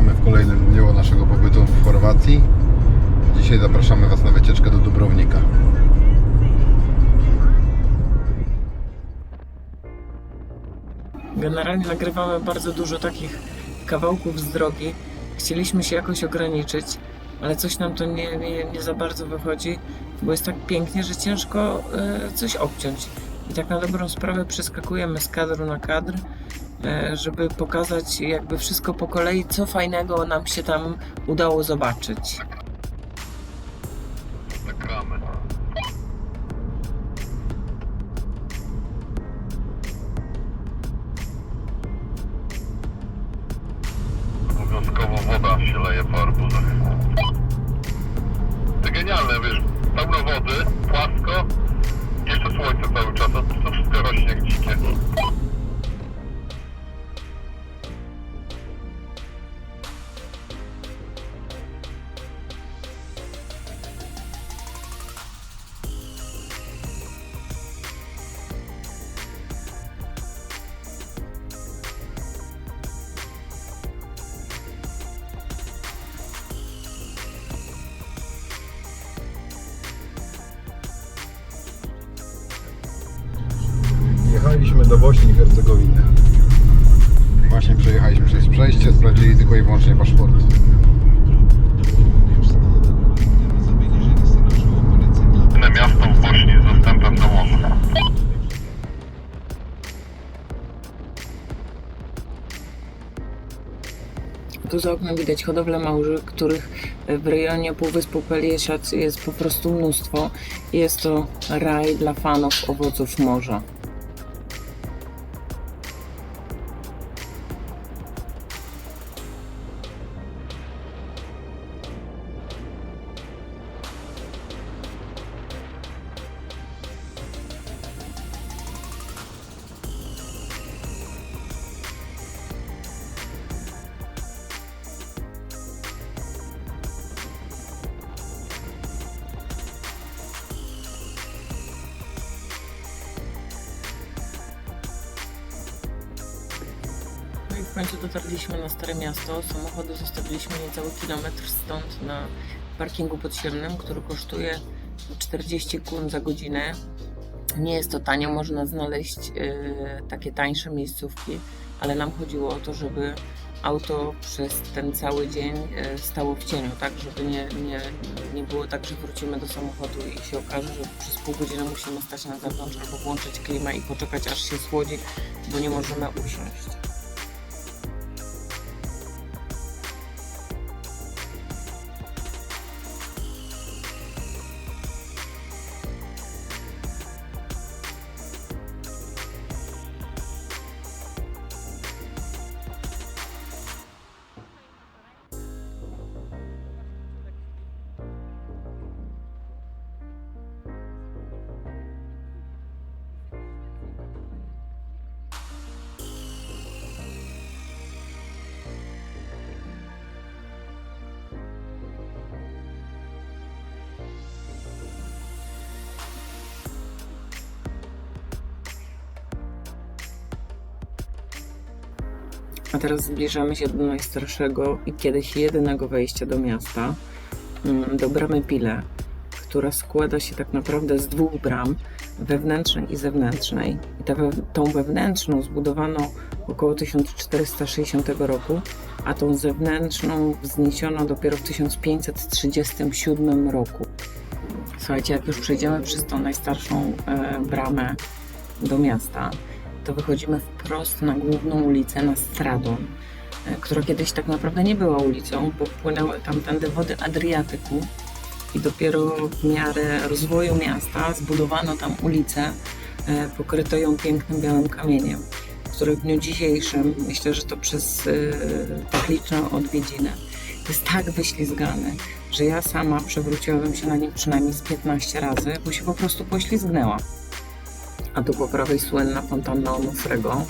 Witamy w kolejnym dniu naszego pobytu w Chorwacji. Dzisiaj zapraszamy Was na wycieczkę do Dubrownika. Generalnie nagrywamy bardzo dużo takich kawałków z drogi. Chcieliśmy się jakoś ograniczyć, ale coś nam to nie, nie, nie za bardzo wychodzi, bo jest tak pięknie, że ciężko e, coś obciąć. I tak na dobrą sprawę przeskakujemy z kadru na kadr, żeby pokazać jakby wszystko po kolei, co fajnego nam się tam udało zobaczyć. Jechaliśmy do Bośni i Hercegowiny. Właśnie przejechaliśmy przez przejście, sprawdzili tylko i wyłącznie paszport. Inne miasto w Bośni z dostępem do morza. Tu za oknem widać hodowlę małży, których w rejonie Półwyspu Peliesiac jest po prostu mnóstwo. Jest to raj dla fanów owoców morza. Końcu dotarliśmy na Stare Miasto. Samochody zostawiliśmy niecały kilometr stąd na parkingu podziemnym, który kosztuje 40 kun za godzinę. Nie jest to tanio, można znaleźć e, takie tańsze miejscówki, ale nam chodziło o to, żeby auto przez ten cały dzień e, stało w cieniu, tak, żeby nie, nie, nie było tak, że wrócimy do samochodu i się okaże, że przez pół godziny musimy stać na zewnątrz albo włączyć klimę i poczekać aż się schłodzi, bo nie możemy usiąść. A teraz zbliżamy się do najstarszego i kiedyś jedynego wejścia do miasta, mm, do bramy Pile, która składa się tak naprawdę z dwóch bram, wewnętrznej i zewnętrznej. I ta tą wewnętrzną zbudowano około 1460 roku, a tą zewnętrzną wzniesiono dopiero w 1537 roku. Słuchajcie, jak już przejdziemy przez tą najstarszą e, bramę do miasta, to wychodzimy wprost na główną ulicę, na Stradon, e, która kiedyś tak naprawdę nie była ulicą, bo płynęły tamtędy wody Adriatyku i dopiero w miarę rozwoju miasta zbudowano tam ulicę, e, pokryto ją pięknym białym kamieniem, który w dniu dzisiejszym, myślę, że to przez e, tak liczne odwiedziny, jest tak wyślizgany, że ja sama przewróciłabym się na nim przynajmniej z 15 razy, bo się po prostu poślizgnęłam a tu po prawej słynna fontanna Onufrego,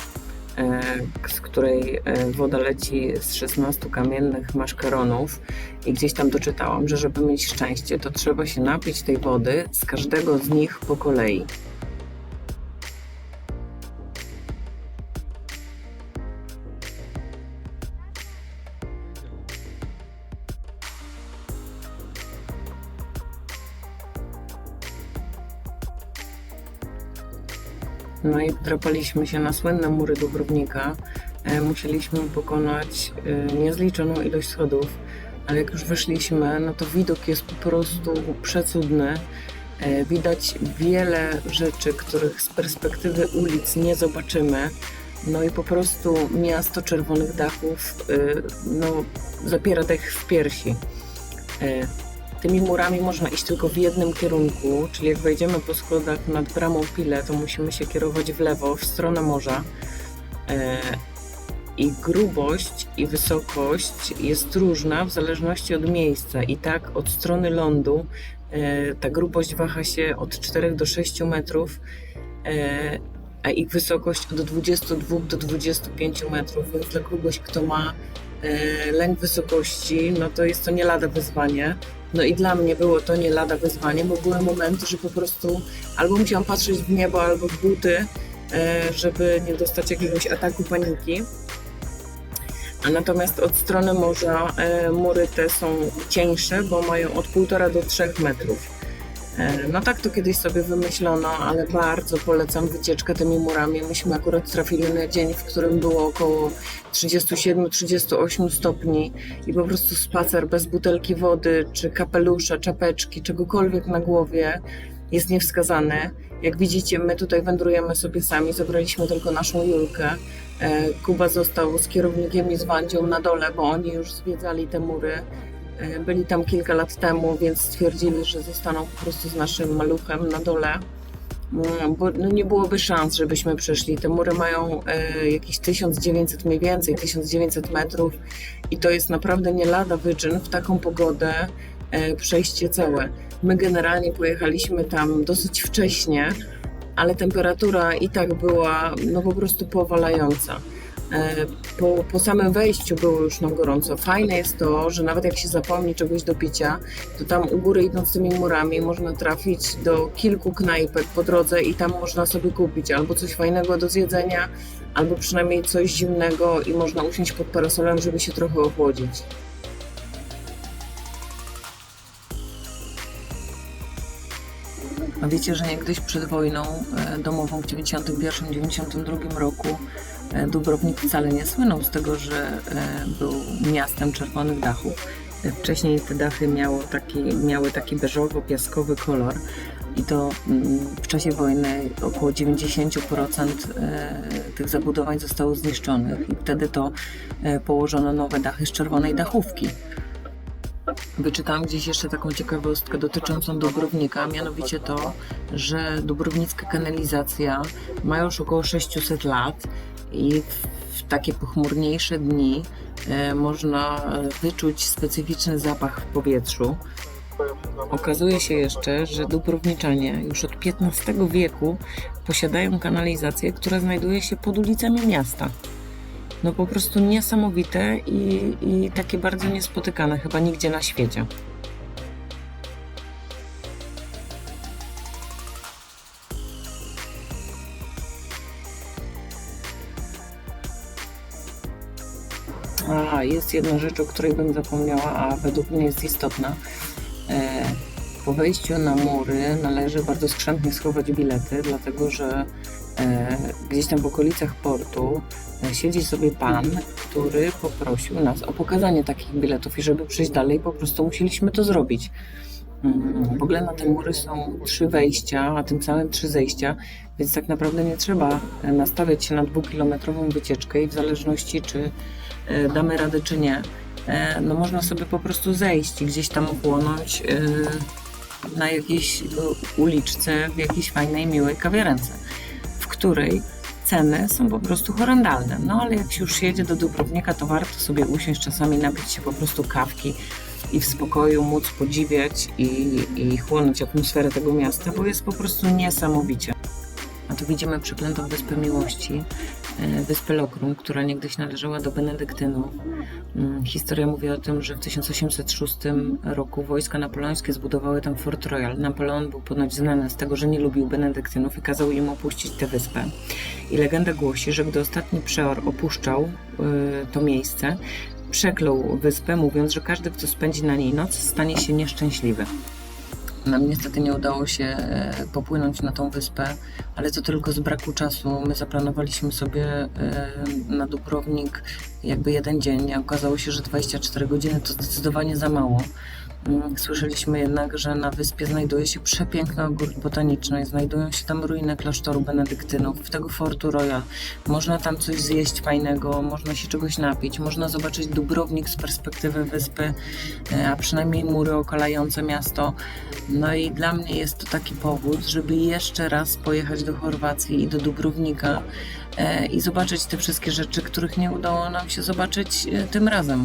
e, z której e, woda leci z 16 kamiennych maszkeronów i gdzieś tam doczytałam, że żeby mieć szczęście, to trzeba się napić tej wody z każdego z nich po kolei. No i drapaliśmy się na słynne mury Dubrownika. E, Musieliśmy pokonać e, niezliczoną ilość schodów, ale jak już weszliśmy, no to widok jest po prostu przecudny. E, Widać wiele rzeczy, których z perspektywy ulic nie zobaczymy. No i po prostu miasto czerwonych dachów no, zapiera dech w piersi. Tymi murami można iść tylko w jednym kierunku, czyli jak wejdziemy po schodach nad bramą Pile, to musimy się kierować w lewo, w stronę morza. E, I grubość i wysokość jest różna w zależności od miejsca. I tak od strony lądu e, ta grubość waha się od 4 do 6 metrów, e, a ich wysokość od 22 do 25 metrów. Więc dla kogoś, kto ma lęk wysokości, no to jest to nie lada wyzwanie. No i dla mnie było to nie lada wyzwanie, bo były momenty, że po prostu albo musiałam patrzeć w niebo, albo w buty, e, żeby nie dostać jakiegoś ataku paniki. Natomiast od strony morza e, mury te są cieńsze, bo mają od 1,5 do 3 metrów. E, No tak to kiedyś sobie wymyślono, ale bardzo polecam wycieczkę tymi murami. Myśmy akurat trafili na dzień, w którym było około 37-38 stopni i po prostu spacer bez butelki wody, czy kapelusza, czapeczki, czegokolwiek na głowie jest niewskazany. Jak widzicie, my tutaj wędrujemy sobie sami, zabraliśmy tylko naszą Julkę. E, Kuba został z kierownikiem i z Wandzią na dole, bo oni już zwiedzali te mury. E, Byli tam kilka lat temu, więc stwierdzili, że zostaną po prostu z naszym maluchem na dole. Mm, Bo no nie byłoby szans, żebyśmy przeszli. Te mury mają e, jakieś 1900 mniej więcej, 1900 metrów i to jest naprawdę nie lada wyczyn w taką pogodę e, przejście całe. My generalnie pojechaliśmy tam dosyć wcześnie, ale temperatura i tak była no po prostu powalająca. E, Po, po samym wejściu było już na gorąco. Fajne jest to, że nawet jak się zapomni czegoś do picia, to tam u góry idąc tymi murami można trafić do kilku knajpek po drodze i tam można sobie kupić albo coś fajnego do zjedzenia, albo przynajmniej coś zimnego i można usiąść pod parasolem, żeby się trochę ochłodzić. Wiecie, że niegdyś przed wojną e, domową w 91-92 roku e, Dubrownik wcale nie słynął z tego, że e, był miastem czerwonych dachów. Wcześniej te dachy miało taki, miały taki beżowo-piaskowy kolor i to mm, w czasie wojny około 90% e, tych zabudowań zostało zniszczonych i wtedy to położono nowe dachy z czerwonej dachówki. Wyczytałam gdzieś jeszcze taką ciekawostkę dotyczącą Dubrownika, mianowicie to, że dubrownicka kanalizacja ma już około 600 lat i w, takie pochmurniejsze dni e, można wyczuć specyficzny zapach w powietrzu. Okazuje się jeszcze, że Dubrowniczanie już od XV wieku posiadają kanalizację, która znajduje się pod ulicami miasta. No po prostu niesamowite i, i takie bardzo niespotykane chyba nigdzie na świecie. A, jest jedna rzecz, o której bym zapomniała, a według mnie jest istotna. E, po wejściu na mury należy bardzo skrzętnie schować bilety, dlatego że gdzieś tam w okolicach portu e, siedzi sobie pan, który poprosił nas o pokazanie takich biletów i żeby przejść dalej, po prostu musieliśmy to zrobić. Mm, W ogóle na te mury są trzy wejścia, a tym samym trzy zejścia, więc tak naprawdę nie trzeba e, nastawiać się na dwukilometrową wycieczkę i w zależności czy e, damy radę czy nie, e, no można sobie po prostu zejść i gdzieś tam ochłonąć e, na jakiejś e, uliczce, w jakiejś fajnej, miłej kawiarence, której ceny są po prostu horrendalne. No ale jak się już jedzie do Dubrownika, to warto sobie usiąść, czasami napić się po prostu kawki i w spokoju móc podziwiać i, i chłonąć atmosferę tego miasta, bo jest po prostu niesamowicie. A tu widzimy przeklętą Wyspę Miłości, e, wyspę Lokrum, która niegdyś należała do Benedyktynów. Mm, Historia mówi o tym, że w 1806 roku wojska napoleońskie zbudowały tam Fort Royal. Napoleon był ponoć znany z tego, że nie lubił Benedyktynów i kazał im opuścić tę wyspę. I legenda głosi, że gdy ostatni przeor opuszczał y, to miejsce, przeklął wyspę, mówiąc, że każdy, kto spędzi na niej noc, stanie się nieszczęśliwy. Nam niestety nie udało się e, popłynąć na tą wyspę, ale to tylko z braku czasu. My zaplanowaliśmy sobie e, na Dubrownik jakby jeden dzień, a okazało się, że 24 godziny to zdecydowanie za mało. Mm, Słyszeliśmy jednak, że na wyspie znajduje się przepiękny ogród botaniczny, znajdują się tam ruiny klasztoru benedyktynów, tego Fortu Royal. Można tam coś zjeść fajnego, można się czegoś napić, można zobaczyć Dubrownik z perspektywy wyspy, e, a przynajmniej mury okalające miasto. No i dla mnie jest to taki powód, żeby jeszcze raz pojechać do Chorwacji i do Dubrownika e, i zobaczyć te wszystkie rzeczy, których nie udało nam się zobaczyć e, tym razem.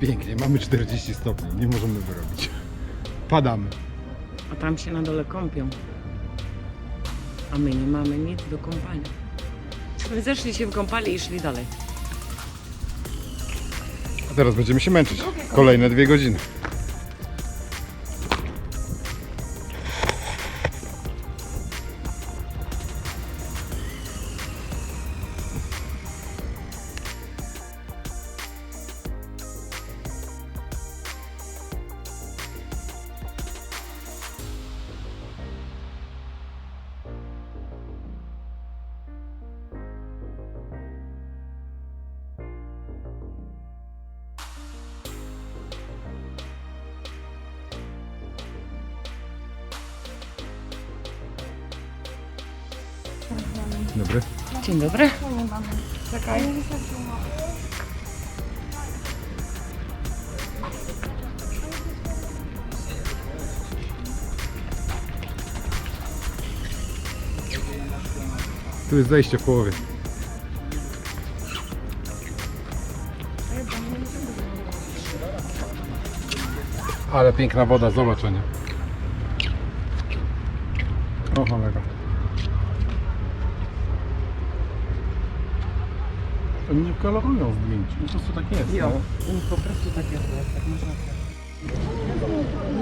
Jest pięknie, mamy 40 stopni, nie możemy wyrobić. Padamy. A tam się na dole kąpią. A my nie mamy nic do kąpania. My zeszli się wkąpali i szli dalej. A teraz będziemy się męczyć. Kolejne dwie godziny. Tu jest zejście w połowie. Ale piękna woda, zobacz Ania. O cholera. Oni nie kolorują zdjęć, po prostu tak jest. Jo, no. po prostu tak jest, tak można.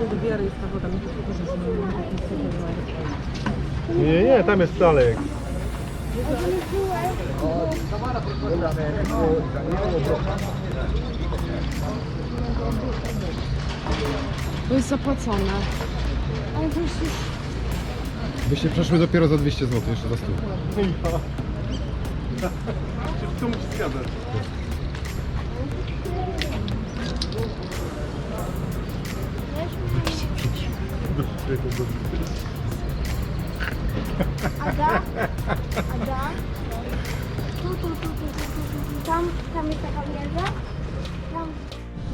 Nie do wiary jest ta woda, mi to tylko, że Nie, nie, tam jest dalej. To jest zapłacone. Ale to już... Byście przeszły dopiero za 200 zł, jeszcze za 100. To musi zgadzać. Ada? Ada? Tu, tu, tu, tu, tu, tu, tu. Tam, tam jest taka wieża. Tam.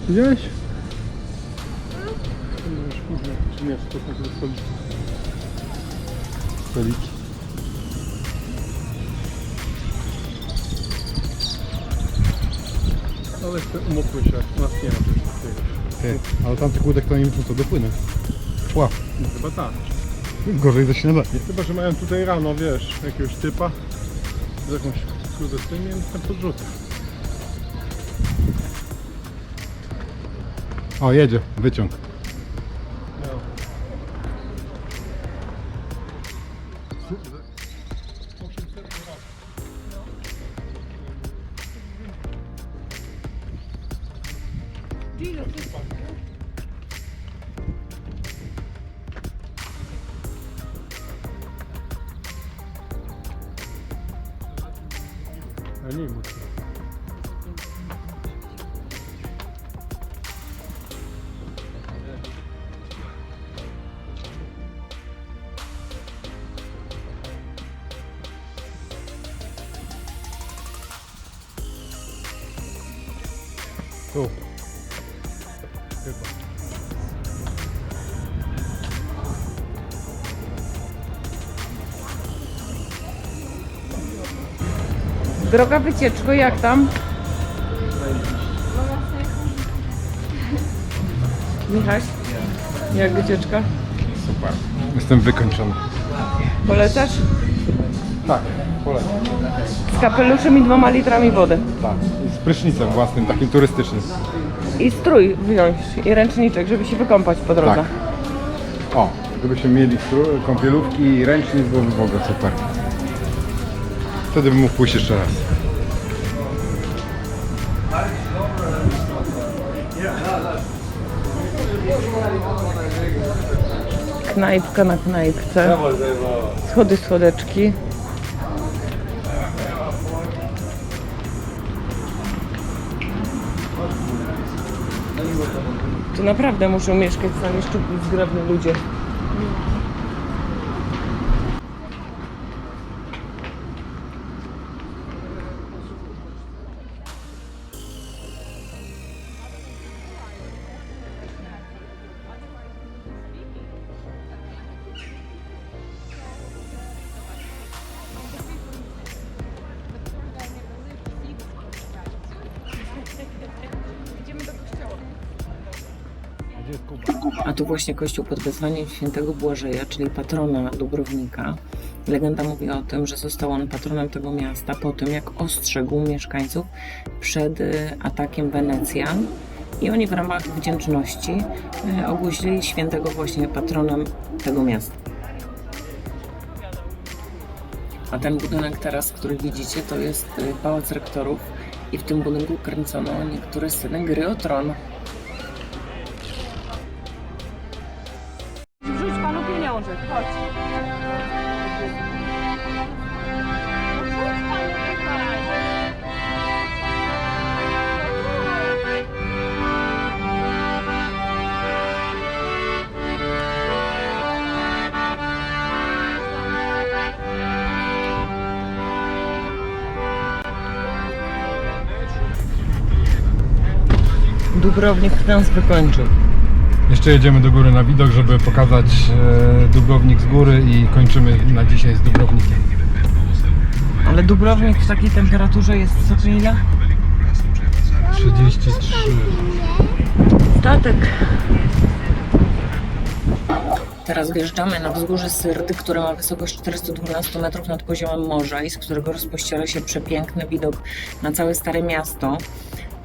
Widziałeś? Nie, to są stoliki. Stoliki. Ale umokły się, nas nie ma czegoś takiego. Ty, ale tamty kłódek to nie muszą co dopłynę. Pła. No, chyba tak. Gorzej za śniadanie. Chyba, że mają tutaj rano, wiesz, jakiegoś typa z jakąś kurde z tym i ten podrzuca. O, jedzie, wyciąg. A nie mocno. Tu. Droga wycieczko, jak tam? Michaś, jak wycieczka? Super. Jestem wykończony. Polecasz? Tak, polecam. Z kapeluszem i dwoma litrami wody. Tak. I z prysznicem własnym, takim turystycznym. I strój wziąć i ręczniczek, żeby się wykąpać po drodze. Tak. O, gdybyśmy mieli stru- kąpielówki i ręcznik, byłoby w ogóle super. Wtedy bym mógł pójść jeszcze raz. Knajpka na knajpce. Schody, schodeczki. Tu naprawdę muszą mieszkać sami szczupli, zgrabni ludzie. Właśnie kościół pod wezwaniem świętego Błażeja, czyli patrona Dubrownika. Legenda mówi o tym, że został on patronem tego miasta po tym, jak ostrzegł mieszkańców przed y, atakiem Wenecjan. I oni w ramach wdzięczności y, ogłosili świętego właśnie patronem tego miasta. A ten budynek teraz, który widzicie, to jest y, Pałac Rektorów i w tym budynku kręcono niektóre sceny gry o tron. Dubrownik nas wykończył. Jeszcze jedziemy do góry na widok, żeby pokazać e, Dubrownik z góry i kończymy na dzisiaj z Dubrownikiem. Ale Dubrownik w takiej temperaturze jest co ile? 33. Statek. Teraz wjeżdżamy na wzgórze Syrty, które ma wysokość 412 metrów nad poziomem morza i z którego rozpościera się przepiękny widok na całe Stare Miasto.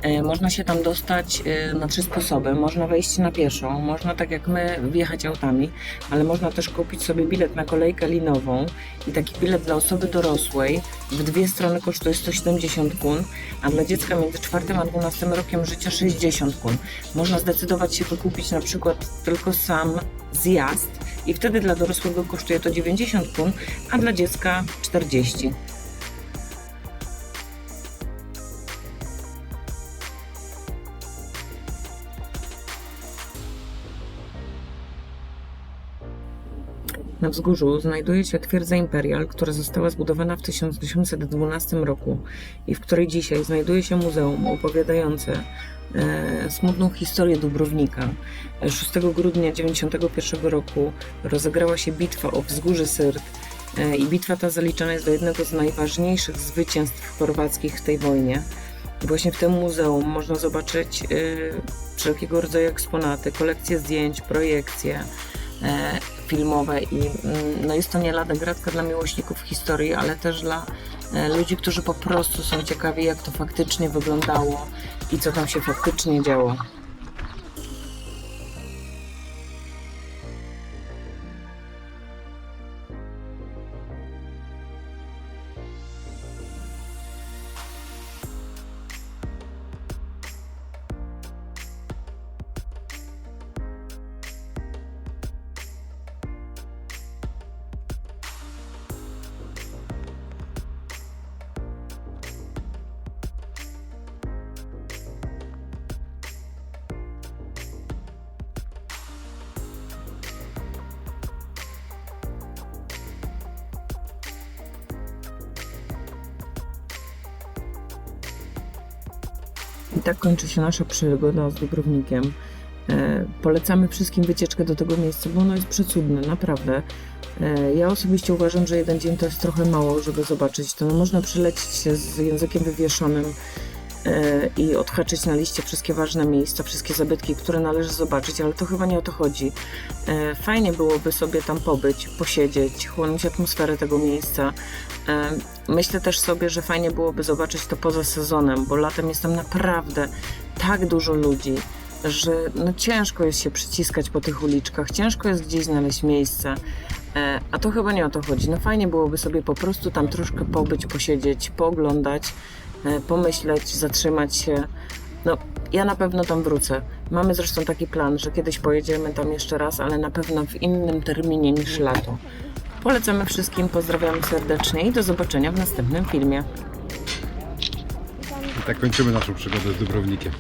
E, Można się tam dostać e, na trzy sposoby. Można wejść na pieszo, można tak jak my wjechać autami, ale można też kupić sobie bilet na kolejkę linową i taki bilet dla osoby dorosłej w dwie strony kosztuje 170 kun, a dla dziecka między 4 a 12 rokiem życia 60 kun. Można zdecydować się wykupić na przykład tylko sam zjazd i wtedy dla dorosłego kosztuje to 90 kun, a dla dziecka 40. Na wzgórzu znajduje się twierdza Imperial, która została zbudowana w 1812 roku i w której dzisiaj znajduje się muzeum opowiadające e, smutną historię Dubrownika. E, 6 grudnia 1991 roku rozegrała się bitwa o wzgórze Syrt e, i bitwa ta zaliczana jest do jednego z najważniejszych zwycięstw chorwackich w tej wojnie. Właśnie w tym muzeum można zobaczyć e, wszelkiego rodzaju eksponaty, kolekcje zdjęć, projekcje filmowe i mm, no jest to nie lada gratka dla miłośników historii, ale też dla e, ludzi, którzy po prostu są ciekawi jak to faktycznie wyglądało i co tam się faktycznie działo. Tak kończy się nasza przygoda z Dubrownikiem. E, polecamy wszystkim wycieczkę do tego miejsca, bo ono jest przecudne, naprawdę. E, ja osobiście uważam, że jeden dzień to jest trochę mało, żeby zobaczyć to. No, można przylecieć z językiem wywieszonym i odhaczyć na liście wszystkie ważne miejsca, wszystkie zabytki, które należy zobaczyć, ale to chyba nie o to chodzi. E, Fajnie byłoby sobie tam pobyć, posiedzieć, chłonąć atmosferę tego miejsca. E, Myślę też sobie, że fajnie byłoby zobaczyć to poza sezonem, bo latem jest tam naprawdę tak dużo ludzi, że no ciężko jest się przyciskać po tych uliczkach, ciężko jest gdzieś znaleźć miejsce. E, A to chyba nie o to chodzi. No fajnie byłoby sobie po prostu tam troszkę pobyć, posiedzieć, pooglądać, e, pomyśleć, zatrzymać się. No, ja na pewno tam wrócę. Mamy zresztą taki plan, że kiedyś pojedziemy tam jeszcze raz, ale na pewno w innym terminie niż lato. Polecamy wszystkim, pozdrawiamy serdecznie i do zobaczenia w następnym filmie. I tak kończymy naszą przygodę z Dubrownikiem.